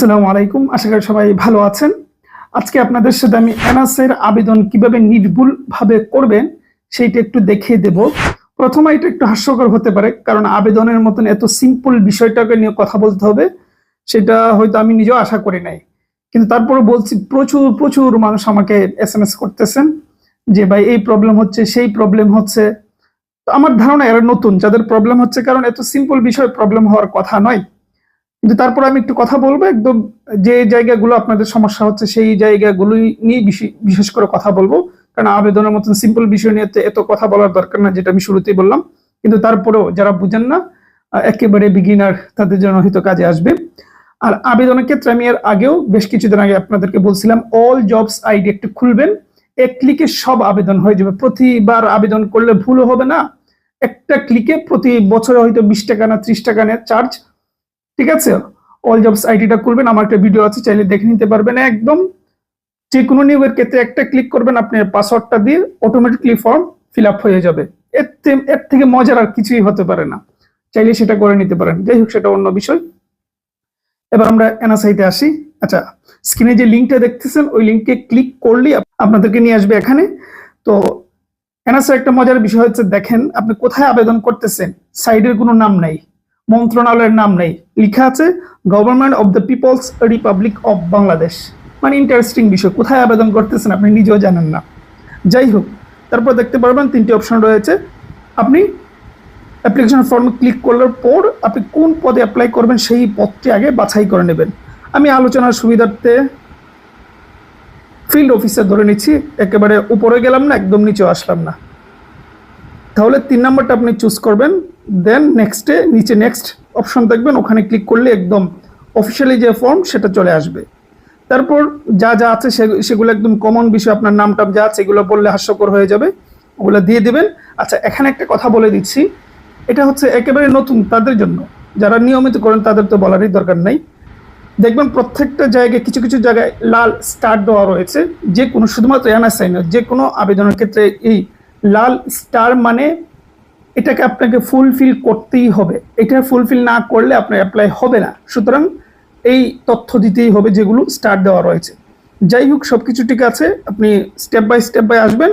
আসসালামু আলাইকুম। আশা করি সবাই ভালো আছেন। আজকে আপনাদের সাথে আমি এনআসের আবেদন কীভাবে নির্ভুল ভাবে করবেন সেইটা একটু দেখিয়ে দেব। প্রথমে এটা একটু হাস্যকর হতে পারে, কারণ আবেদনের মতন এত সিম্পল বিষয়টাকে নিয়ে কথা বলতে হবে, সেটা হয়তো আমি নিজেও আশা করি নাই। কিন্তু তারপরে বলছি, প্রচুর প্রচুর মানুষ আমাকে এস এম এস করতেছেন যে, ভাই, এই প্রবলেম হচ্ছে, সেই প্রবলেম হচ্ছে। তো আমার ধারণা এরা নতুন, যাদের প্রবলেম হচ্ছে, কারণ এত সিম্পল বিষয় প্রবলেম হওয়ার কথা নয়। কিন্তু তারপর আমি একটু কথা বলব, একদম যে জায়গাগুলো আপনাদের সমস্যা হচ্ছে সেই জায়গাগুলোই নিয়ে বেশি- বিশেষ করে কথা বলব। কারণ আবেদনের মতন সিম্পল বিষয় নিয়ে এত কথা বলার দরকার না, যেটা আমি শুরুতেই বললাম। কিন্তু তারপরেও যারা বুঝেন না একেবারে বিগিনার তাদের জন্য হয়তো কাজে আসবে। আর আবেদনের ক্ষেত্রে আমি এর আগেও বেশ কিছুদিন আগে আপনাদেরকে বলছিলাম অল জবস আইডি একটু খুলবেন, এক ক্লিকে সব আবেদন হয়ে যাবে। প্রতিবার আবেদন করলে ভুলও হবে না। একটা ক্লিকে প্রতি বছরে হয়তো বিশ টাকা না ত্রিশ টাকা নেয় চার্জ ঠিক আছে? অল জবস আইডিটা করবেন আমার একটা ভিডিও আছে, চাইলে দেখে নিতে পারবেন একদম। যে কোনো নিয়োগের ক্ষেত্রে একটা ক্লিক করবেন, আপনি পাসওয়ার্ডটা দিয়ে অটোমেটিকলি ফর্ম ফিল হয়ে যাবে। এর এর থেকে মজার আর কিছুই হতে পারে না। চাইলে সেটা করে নিতে পারেন। যাই হোক, সেটা অন্য বিষয়। এবার আমরা এনআসআইতে আসি। আচ্ছা স্ক্রিনে যে লিঙ্কটা দেখতেছেন, ওই লিঙ্কে ক্লিক করলেই আপনাদেরকে নিয়ে আসবে এখানে। তো এনআসআই একটা মজার বিষয় হচ্ছে, দেখেন, আপনি কোথায় আবেদন করতেছেন? সাইডের কোনো নাম নাই। মন্ত্রণালয়ের নাম নেই। লেখা আছে government of the people's republic of Bangladesh মানে ইন্টারেস্টিং বিষয়, কোথায় আবেদন করতেছেন আপনি নিজেও জানেন না। যাই হোক, তারপর দেখতে পারবেন তিনটি অপশন রয়েছে। আপনি অ্যাপ্লিকেশন ফর্ম ক্লিক করার পর আপনি কোন পদে অ্যাপ্লাই করবেন সেই পদটি আগে বাছাই করে নেবেন। আমি আলোচনার সুবিধার্থে ফিল্ড অফিসার ধরে নিচ্ছি, একেবারে উপরে গেলাম না, একদম নিচেও আসলাম না। তাহলে তিন নম্বরটা আপনি চুজ করবেন। দেন নেক্সটে নিচে নেক্সট অপশন দেখবেন, ওখানে ক্লিক করলে একদম অফিসিয়ালি যে ফর্ম সেটা চলে আসবে। তারপর যা যা আছে সেগুলো একদম কমন বিষয়, আপনার নাম টাম যা আছে, এগুলো বললে হাস্যকর হয়ে যাবে। ওগুলো দিয়ে দিবেন। আচ্ছা এখানে একটা কথা বলে দিচ্ছি। এটা হচ্ছে একেবারে নতুন তাদের জন্য। যারা নিয়মিত করেন, তাদের তো বলারই দরকার নাই। দেখবেন প্রত্যেকটা জায়গায়, কিছু কিছু জায়গায় লাল স্টার দেওয়া রয়েছে। যে কোনো, শুধুমাত্র এনএসআই নয়, যে কোনো আবেদনের ক্ষেত্রে এই লাল স্টার মানে এটাকে আপনাকে ফুলফিল করতেই হবে। এটা ফুলফিল না করলে আপনার অ্যাপ্লাই হবে না। সুতরাং এই তথ্য দিতেই হবে যেগুলো স্টার দেওয়া রয়েছে। যাই হোক সব কিছু ঠিক আছে। আপনি স্টেপ বাই স্টেপ বাই আসবেন।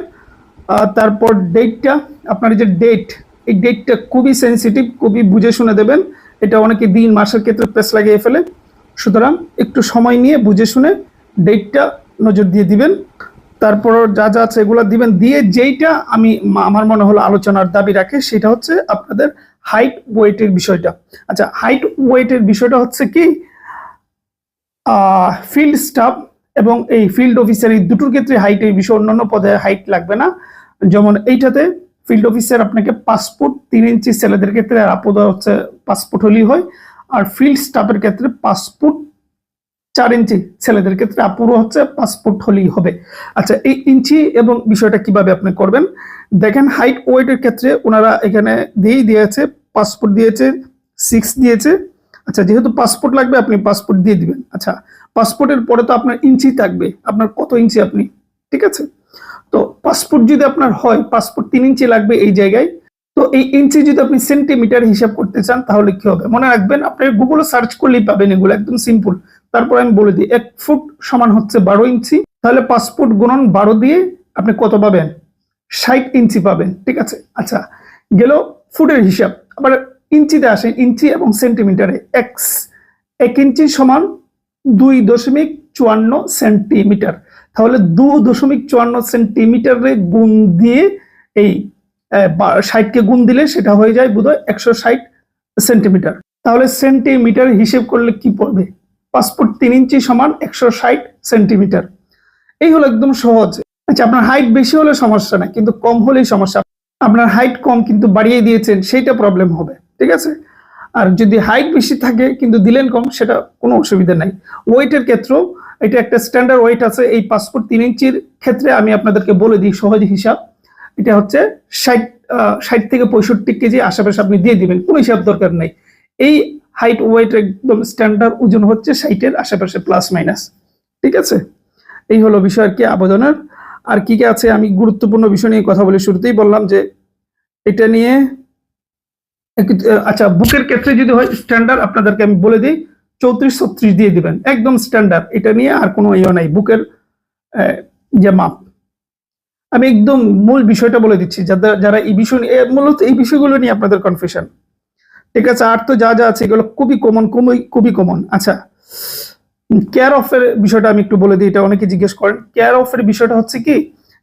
তারপর ডেটটা আপনার যে ডেট এই ডেটটা খুবই সেন্সিটিভ খুবই বুঝে শুনে দেবেন। এটা অনেকে দিন, মাসের ক্ষেত্রে প্রেস লাগিয়ে ফেলে। সুতরাং একটু সময় নিয়ে বুঝে শুনে ডেটটা নজর দিয়ে দিবেন। তারপর যা যা আছে এগুলো দিবেন। দিয়ে যেইটা আমি আমার মনে হলো আলোচনার দাবি রাখে, সেটা হচ্ছে আপনাদের হাইট ওয়েটের বিষয়টা। আচ্ছা হাইট ওয়েটের বিষয়টা হচ্ছে কি ফিল্ড স্টাফ এবং এই ফিল্ড অফিসার এই দুটোর ক্ষেত্রে হাইট এই বিষয়, অন্যান্য পদে হাইট লাগবে না। যেমন এইটাতে ফিল্ড অফিসার আপনাকে পাসপোর্ট তিন ইঞ্চি ছেলেদের ক্ষেত্রে আর আপদ হচ্ছে পাসপোর্ট হলেই হয়। আর ফিল্ড স্টাফের ক্ষেত্রে পাসপোর্ট চার ইঞ্চি ছেলেদের ক্ষেত্রে আপুরো হচ্ছে পাসপোর্ট হলেই হবে। আচ্ছা এই ইঞ্চি এবং বিষয়টা কীভাবে আপনি করবেন? দেখেন হাইট ওয়েটের ক্ষেত্রে ওনারা এখানে দিয়েই দিয়েছে পাসপোর্ট দিয়েছে সিক্স দিয়েছে। আচ্ছা যেহেতু পাসপোর্ট লাগবে, আপনি পাসপোর্ট দিয়ে দিবেন। আচ্ছা পাসপোর্টের পরে তো আপনার ইঞ্চি থাকবে। আপনার কত ইঞ্চি আপনি? ঠিক আছে? তো পাসপোর্ট যদি আপনার হয় পাসপোর্ট তিন ইঞ্চি লাগবে এই জায়গায়। তো এই ইঞ্চি যদি আপনি সেন্টিমিটার হিসাব করতে চান, তাহলে কি হবে? মনে রাখবেন, আপনি গুগলে সার্চ করলেই পাবেন এগুলো, একদম সিম্পল তারপর আমি বলে দিই, এক ফুট সমান হচ্ছে বারো ইঞ্চি। তাহলে পাসপোর্ট গুণন বারো দিয়ে আপনি কত পাবেন? ষাট ইঞ্চি পাবেন, ঠিক আছে? আচ্ছা গেল ফুটের হিসাব। আবার ইঞ্চিতে আসেন, ইঞ্চি এবং সেন্টিমিটারে। এক্স এক ইঞ্চি সমান দুই দশমিক চুয়ান্ন সেন্টিমিটার। তাহলে দু দশমিক চুয়ান্ন সেন্টিমিটারে গুণ দিয়ে এই ষাটকে গুণ দিলে সেটা হয়ে যায় বোধহয় একশো ষাট সেন্টিমিটার। তাহলে সেন্টিমিটার হিসেব করলে কি পড়বে? পাসপোর্ট তিন ইঞ্চি সমান একশো ষাট সেন্টিমিটার। এই হলো একদম সহজ। আচ্ছা আপনার হাইট বেশি হলে সমস্যা না কিন্তু কম হলেই সমস্যা। আপনার হাইট কম কিন্তু বাড়িয়ে দিয়েছেন, সেইটা প্রবলেম হবে, ঠিক আছে? আর যদি হাইট বেশি থাকে কিন্তু দিলেন কম, সেটা কোনো অসুবিধা নাই। ওয়েটের ক্ষেত্রেও এটা একটা স্ট্যান্ডার্ড ওয়েট আছে, এই পাসপোর্ট তিন ইঞ্চির ক্ষেত্রে আমি আপনাদেরকে বলে দিই সহজ হিসাব। এটা হচ্ছে ষাট ষাট থেকে পঁয়ষট্টি কেজি আশেপাশে আপনি দিয়ে দিবেন, কোনো হিসাব দরকার নাই। এই হাইট ওয়েট একদম স্ট্যান্ডার্ড ওজন হচ্ছে ষাটের আশেপাশে প্লাস মাইনাস ঠিক আছে? এই হলো বিষয় আর কি আবেদনের। আর কি কি আছে? আমি গুরুত্বপূর্ণ বিষয় নিয়ে কথা বলি শুরুতেই বললাম যে এটা নিয়ে আচ্ছা বুকের ক্ষেত্রে যদি হয় স্ট্যান্ডার্ড আপনাদেরকে আমি বলে দিই, চৌত্রিশ, ছত্রিশ দিয়ে দিবেন। একদম স্ট্যান্ডার্ড এটা নিয়ে আর কোনো ইয়ে নাই। বুকের যে মাপ। আমি একদম মূল বিষয়টা বলে দিচ্ছি। যারা এই বিষয় মূলত এই বিষয়গুলো নিয়ে আপনাদের কনফিউশন ঠিক আছে, আর তো যা যা আছে এগুলো খুবই কমন খুবই খুবই কমন আচ্ছা কেয়ার অফ এর বিষয়টা আমি একটু বলে দিই, এটা অনেকে জিজ্ঞেস করেন। কেয়ার অফ এর বিষয়টা হচ্ছে কি,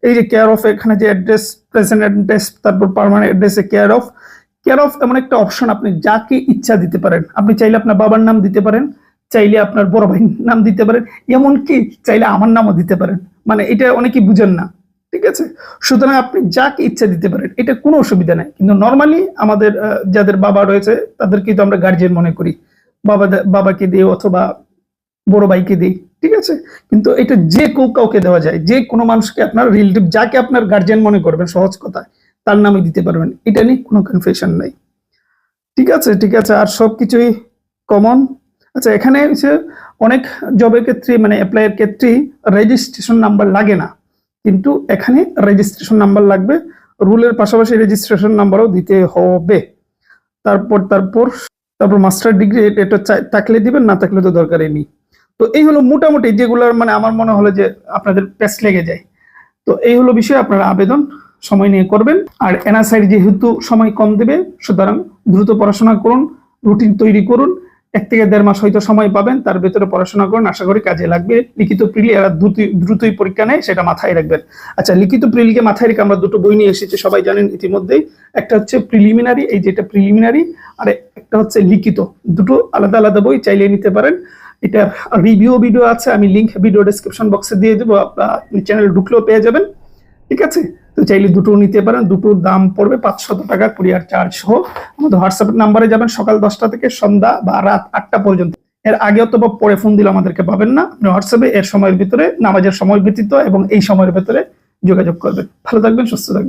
এই যে কেয়ার অফ এখানে যে অ্যাড্রেস প্রেজেন্ট অ্যাড্রেস তারপর পার্মানেন্ট অ্যাড্রেসে কেয়ার অফ কেয়ার অফ এমন একটা অপশন আপনি যাকে ইচ্ছা দিতে পারেন। আপনি চাইলে আপনার বাবার নাম দিতে পারেন, চাইলে আপনার বড় ভাইয়ের নাম দিতে পারেন, এমনকি চাইলে আমার নামও দিতে পারেন। মানে এটা অনেকেই বুঝেন না। ঠিক আছে? সুতরাং আপনি যাকে ইচ্ছা দিতে পারেন, এটা কোনো অসুবিধা নাই। কিন্তু নর্মালি আমাদের যাদের বাবা রয়েছে, তাদেরকে তো আমরা গার্জিয়ান মনে করি। বাবা বাবাকে দিয়ে অথবা বড় ভাইকে দিই, ঠিক আছে? কিন্তু এটা যে কেউ কাউকে দেওয়া যায়, যে কোনো মানুষকে আপনার রিলেটিভ যাকে আপনার গার্জিয়ান মনে করবেন, সহজ কথা, তার নামে দিতে পারবেন। এটা নিয়ে কোনো কনফিউশন নাই। ঠিক আছে ঠিক আছে, আর সব কিছুই কমন আচ্ছা এখানে হচ্ছে অনেক জবের ক্ষেত্রে মানে অ্যাপ্লাইয়ের ক্ষেত্রে রেজিস্ট্রেশন নাম্বার লাগে না। কিন্তু এখানে রেজিস্ট্রেশন নাম্বার লাগবে রুলের পাশাপাশি রেজিস্ট্রেশন নাম্বারও দিতে হবে। তারপর তারপর তারপর মাস্টার ডিগ্রি এটা থাকলে দিবেন, না থাকলে তো দরকারই নেই। তো এই হলো মোটামুটি যেগুলোর মানে আমার মনে হলো যে আপনাদের পেস লেগে যায়। তো এই হলো বিষয়ে, আপনারা আবেদন, সময় নিয়ে করবেন। আর এনআরসাইড যেহেতু সময় কম দেবে, সুতরাং দ্রুত পড়াশোনা করুন রুটিন তৈরি করুন। এক থেকে দেড় মাস হয়তো সময় পাবেন, তার ভেতরে পড়াশোনা করুন, আশা করি কাজে লাগবে। লিখিত প্রিলি এরা দ্রুত, দ্রুতই পরীক্ষা নেয়, সেটা মাথায় রাখবেন। আচ্ছা লিখিত প্রিলিকে মাথায় রেখে আমরা দুটো বই নিয়ে এসেছি, সবাই জানেন ইতিমধ্যেই। একটা হচ্ছে প্রিলিমিনারি, এই যেটা প্রিলিমিনারি, আর একটা হচ্ছে লিখিত। দুটো আলাদা আলাদা বই চাইলে নিতে পারেন। এটা রিভিউ ভিডিও আছে, আমি লিঙ্ক ভিডিও ডেসক্রিপশন বক্সে দিয়ে দেবো আপনি চ্যানেল ঢুকলেও পেয়ে যাবেন। ঠিক আছে? তো চাইলে দুটো নিতে পারেন দুটোর দাম পড়বে পাঁচশত টাকা কুরিয়ার চার্জ সহ। আমাদের হোয়াটসঅ্যাপ নাম্বারে যাবেন, সকাল দশটা থেকে সন্ধ্যা বা রাত আটটা পর্যন্ত। এর আগে অথবা পরে ফোন দিলে আমাদেরকে পাবেন না। আপনি হোয়াটসঅ্যাপে এর সময়ের ভিতরে, নামাজের সময় ব্যতীত এবং এই সময়ের ভিতরে যোগাযোগ করবেন। ভালো থাকবেন, সুস্থ থাকবেন।